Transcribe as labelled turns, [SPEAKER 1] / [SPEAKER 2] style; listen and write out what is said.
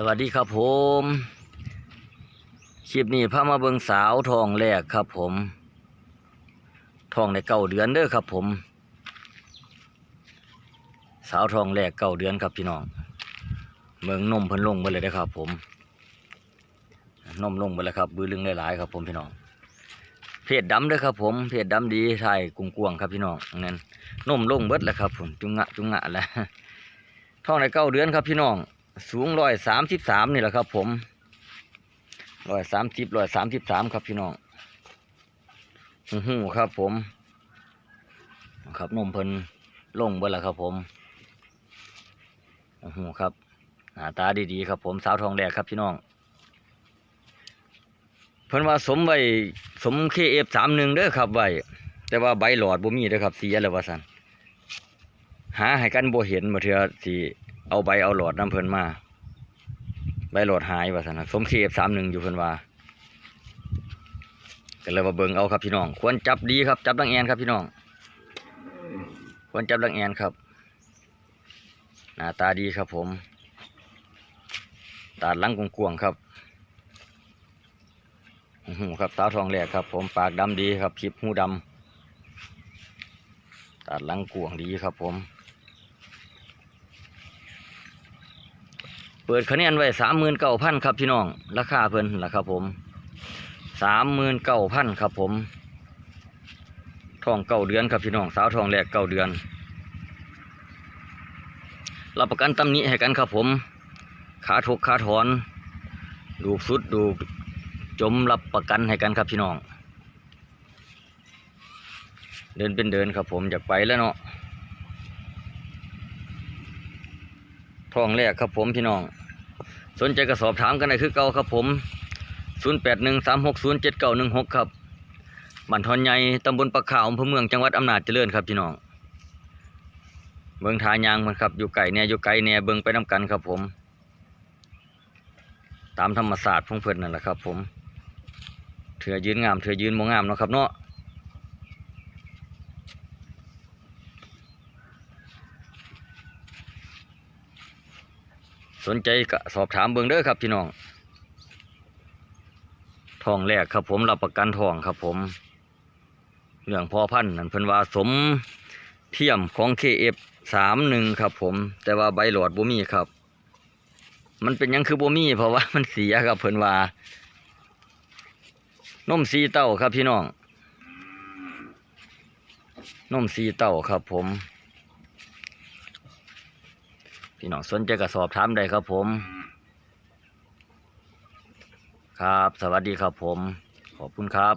[SPEAKER 1] สวัสดีครับผม คลิปนี้พามาเบิงสาวทองแรกครับผม ทองในเก้าเดือนเด้อครับผม สาวทองแรกเก้าเดือนครับพี่น้องเมืองนมเพิ่นลงไปเลยนะครับผม นมลงไปแล้วครับบือลึงหลายๆครับผมพี่น้องเพจดำเด้อครับผมเพจดำดีถ่ายกุ้งกวางครับพี่น้องงั้นนมลงเบิดแล้วครับผมจุงงะจุงงะแล้วท้องในเก้าเดือนครับพี่น้อง สูงร้อยสามสิบสามนี่แหละครับ ผมร้อยสามสิบร้อยสามสิบสามครับพี่น้องหูหูครับ ผม ครับนมเพิ่นลงเบิดแล้วครับ ผมหูครับหน้าตาดีๆครับ ผมสาวทองแดกครับพี่น้อง เพิ่นว่าสมไว้สมเคเอฟสามหนึ่งเด้อครับไว้แต่ว่าใบหลอดบ่มีเด้อครับเสียแล้วว่าสันหาให้กันบ่เห็นมาเถื่อสิ เอาใบเอาหลอดน้ำเพลินมา ใบหลอดหายว่าสันนะสมเคเอฟสามหนึ่งอยู่เพลินว่าก็เลยมาเบิ่งเอาครับพี่น้อง ควรจับดีครับ จับดังแอนครับพี่น้อง ควรจับดังแอนครับ หน้าตาดีครับผม ตาดลังกวงๆครับหือครับสาวทองแหลกครับ ผมปากดำดีครับคลิปหูดำตัดลังกวงดีครับผม เปิดคะแนนไว้สามหมื่นเก้าพันครับพี่น้อง ราคาเพิ่นล่ะครับผมสามหมื่นเก้าพันครับผมทองเก้าเดือนครับพี่น้องสาวทองแหลกเก้าเดือนรับประกันตำหนิให้กันครับผม ขาถกขาถอน ดูสุดดูจมรับประกันให้กันครับพี่น้อง เดินเป็นเดินครับผมอยากไปแล้วเนาะท้องแรกครับผมพี่น้อง สนใจก็สอบถามกันได้คือเก่าครับผม 0813607916 ครับบ้านทอนใหญ่ตำบลปะขาวอำเภอเมืองจังหวัดอำนาจเจริญครับพี่น้อง เบิ่งทายางมันครับ อยู่ไก่เนี่ยอยู่ไก่เนี่ยเบิ่งไปน้กันครับผม ตามธรรมศาสตร์ของเพิ่นนั่นแหละครับ ผมเถื่อยืนงามเถื่อยืนโมงามเนาะครับเนาะ สนใจก็สอบถามเบิ่งเด้อครับพี่น้องทองแรกครับ ผมรับประกันทองครับ ผมเรื่องพอพันธุ์นั่นเพิ่นว่าสมเทียมของ KF สามหนึ่งครับ ผม แต่ว่าใบหลอดบ่มีครับ มันเป็นยังคือบ่มีเพราะว่ามันเสียครับเพิ่นว่านมสีเต้าครับพี่น้องนมสีเต้าครับ ผม พี่น้องสนใจก็สอบถามได้ครับผม ครับ สวัสดีครับผม ขอบคุณครับ